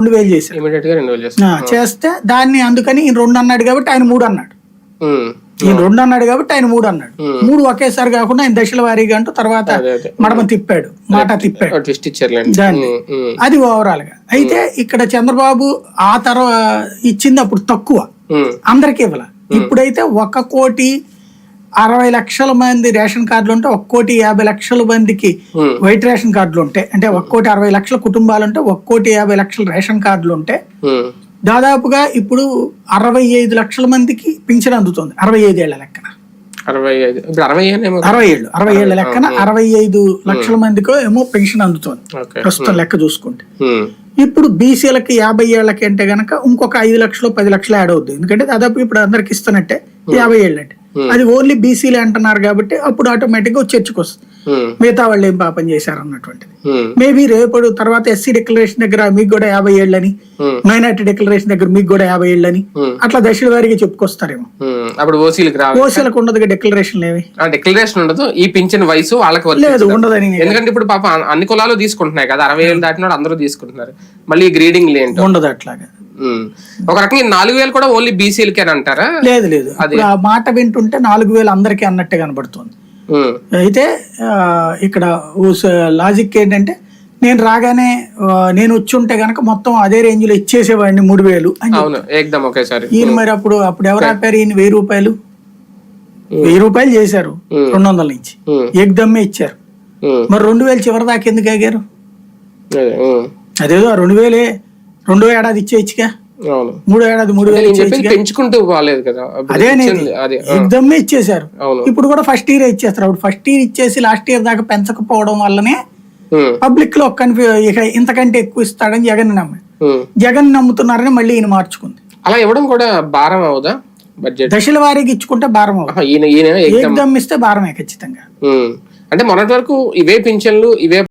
రెండు వేలు చేశారు ఇమీడియట్గా రెండు వేలు ఆ, చేస్తారు చేస్తే దాన్ని అందుకని ఈయన రెండు అన్నాడు కాబట్టి ఆయన మూడు అన్నాడు. ఉమ్. ఈయన రెండు అన్నాడు కాబట్టి ఆయన మూడు అన్నాడు. మూడు ఒకేసారి కాకుండా ఆయన దశల వారీగా అంటూ తర్వాత అదే అదే. మడమ తిప్పాడు మాట తిప్పాడు. ట్విస్ట్ ఇచ్చారులేండి. దాన్ని. ఉమ్, ఉమ్, అది ఓవరాల్గా అయితే ఇక్కడ చంద్రబాబు ఆ తర్వాత ఇచ్చింది అప్పుడు తక్కువ. ఉమ్, అందరికి ఇవ్వాల. ఇప్పుడైతే ఒక కోటి అరవై లక్షల మంది రేషన్ కార్డులు ఉంటే ఒక కోటి యాభై లక్షల మందికి ఉమ్, వైట్ రేషన్ కార్డులు ఉంటాయి అంటే ఒక కోటి అరవై లక్షల కుటుంబాలు ఉంటే ఒక కోటి యాభై లక్షల రేషన్ కార్డులు ఉంటే ఉమ్, దాదాపుగా ఇప్పుడు అరవై ఐదు లక్షల మందికి పింఛన్ అందుతుంది అరవై ఐదు ఏళ్ళ లెక్కన. అరవై ఏళ్ళు అరవై ఏళ్ళ లెక్కన అరవై ఐదు లక్షల మందికో ఏమో పెన్షన్ అందుతుంది ప్రస్తుతం లెక్క చూసుకుంటే. ఇప్పుడు బీసీలకి యాభై ఏళ్ళకి అంటే గనక ఇంకొక ఐదు లక్షలు పది లక్షలు యాడ్ అవుద్ది ఎందుకంటే దాదాపు ఇప్పుడు అందరికి ఇస్తున్నట్టే యాభై ఏళ్ళు అంటే. అది ఓన్లీ బీసీలే అంటున్నారు కాబట్టి అప్పుడు ఆటోమేటిక్గా చర్చకు వస్తుంది ఉమ్, మిగతా వాళ్ళు ఏం పాపం చేశారు అన్నటువంటిది. మేబీ రేపటి తర్వాత ఎస్సీ డిక్లరేషన్ దగ్గర మీకు కూడా యాభై ఏళ్ళని మైనార్టీ డిక్లరేషన్ దగ్గర మీకు కూడా యాభై ఏళ్ళని అట్లా దశల వారికి చెప్పుకొస్తారేమో. అప్పుడు ఓసీలకు ఓసీలకు ఉండదుగా డిక్లరేషన్ ఏమి ఆ డిక్లరేషన్ ఉండదు. ఈ పింఛన్ వయసు వాళ్ళకి లేదు. ఉండదని ఎందుకంటే ఇప్పుడు పాప అన్ని కులాలు తీసుకుంటున్నాయి కదా. అరవై ఏళ్ళు దాటిన అందరూ తీసుకుంటున్నారు. మళ్ళీ గ్రీడింగ్ ఏంటో. ఉండదు అట్లాగా. ఒక రకంగా నాలుగు వేలు కూడా ఓన్లీ బీసీలకే అంటారా? లేదు లేదు. ఇప్పుడు ఆ మాట వింటుంటే నాలుగు వేలు అందరికీ అన్నట్టే కనబడుతుంది. అయితే ఇక్కడ లాజిక్ ఏంటంటే నేను రాగానే నేను వచ్చి ఉంటే గనక మొత్తం అదే రేంజ్లో ఇచ్చేసేవాడిని మూడు వేలు ఈయన మరి అప్పుడు అప్పుడు ఎవరు ఆపారు? ఈయన వెయ్యి రూపాయలు? వెయ్యి రూపాయలు చేశారు రెండు వందల నుంచి. ఏకదమ్మే ఇచ్చారు. మరి రెండు వేలు చివరి దాకా ఎందుకు ఆగారు? అదే, అదేదో రెండు వేలే రెండో ఏడాది ఇచ్చేయచ్చుగా మూడో ఏడాది మూడు పెంచుకుంటూ పోలేదు కదా. అదే ఇచ్చేశారు. అవును. ఇప్పుడు కూడా ఫస్ట్ ఇయర్ ఇచ్చేస్తారు. అప్పుడు ఫస్ట్ ఇయర్ ఇచ్చేసి లాస్ట్ ఇయర్ దాకా పెంచకపోవడం వల్లనే పబ్లిక్లో కన్ఫ్యూ ఇక ఇంతకంటే ఎక్కువ ఇస్తాడని జగన్ నమ్మాడు ఉమ్. జగన్ నమ్ముతున్నారని మళ్ళీ ఈయన మార్చుకుంది. అలా ఇవ్వడం కూడా భారం అవుదా బడ్జెట్ దశల వారీగా ఇచ్చుకుంటే భారం అవుతుంది ఏకదమ్ ఇస్తే భారమే ఖచ్చితంగా. అంటే మొన్నటి వరకు ఇవే పింఛన్లు ఇవే